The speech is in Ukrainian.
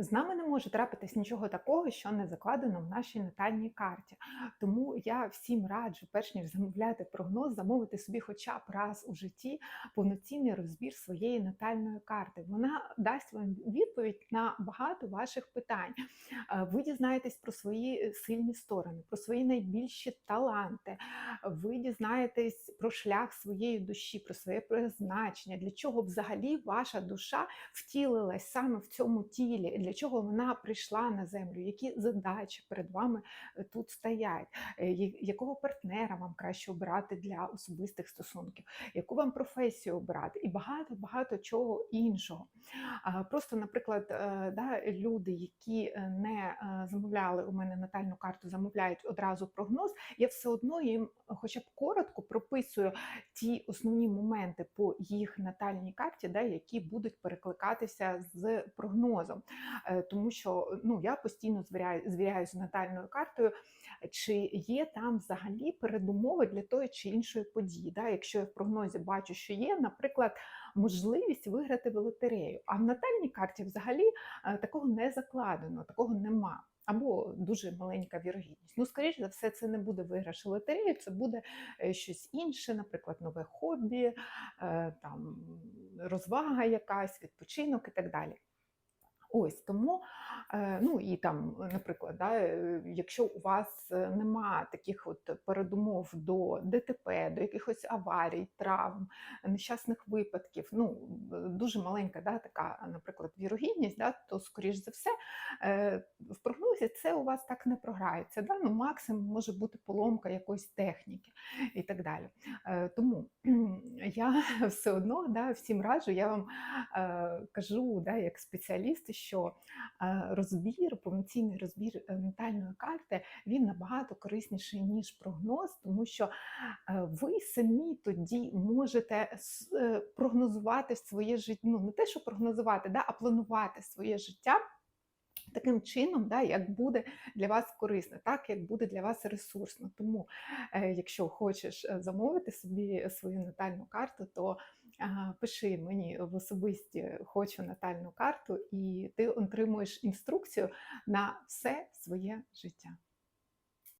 З нами не може трапитись нічого такого, що не закладено в нашій натальній карті. Тому я всім раджу, перш ніж замовляти прогноз, замовити собі хоча б раз у житті повноцінний розбір своєї натальної карти. Вона дасть вам відповідь на багато ваших питань. Е, Ви дізнаєтесь про свої сильні сторони, про свої найбільші таланти. Ви дізнаєтесь про шлях своєї душі, про своє призначення, для чого взагалі ваша душа втілилась саме в цьому тілі, для чого вона прийшла на землю, які задачі перед вами е, тут стоять, е, якого партнера вам краще обирати для особистих стосунків, яку вам професію обирати, і багато багато чого іншого. Просто, наприклад, е, да, люди, які не замовляли у мене натальну карту, замовляють одразу прогноз, я все одно їм хоча б коротко прописую ті основні моменти по їх натальній карті, да, які будуть перекликатися з прогнозом. Е, Тому що ну, я постійно звіряю, звіряюся з натальною картою, чи є там взагалі передумови для тої чи іншої події. Да? Якщо я в прогнозі бачу, що є, наприклад, можливість виграти в лотерею, а в натальній карті взагалі е, такого не закладено, такого нема. Або дуже маленька вірогідність. Ну, скоріш за все, це не буде виграш у лотерею, це буде е, щось інше, наприклад, нове хобі, е, там розвага якась, відпочинок і так далі. Ось тому, е, ну і там, наприклад, да, е, якщо у вас е, нема таких от передумов до ДТП, до якихось аварій, травм, нещасних випадків, ну дуже маленька да, така, наприклад, вірогідність, да, то скоріш за все е, в прогнозі це у вас так не програється. Да? Ну, максимум може бути поломка якоїсь техніки і так далі. Е, Тому я все одно да, всім раджу, я вам е, кажу, да, як спеціаліст, що е, розбір, повноцінний розбір е, ментальної карти, він набагато корисніший, ніж прогноз, тому що е, ви самі тоді можете прогнозувати своє життя, ну не те, що прогнозувати, да, а планувати своє життя. Таким чином, да, як буде для вас корисно, так як буде для вас ресурсно. Тому, е, якщо хочеш е, замовити собі свою натальну карту, то е, пиши мені в особисті хочу натальну карту, і ти отримуєш інструкцію на все своє життя.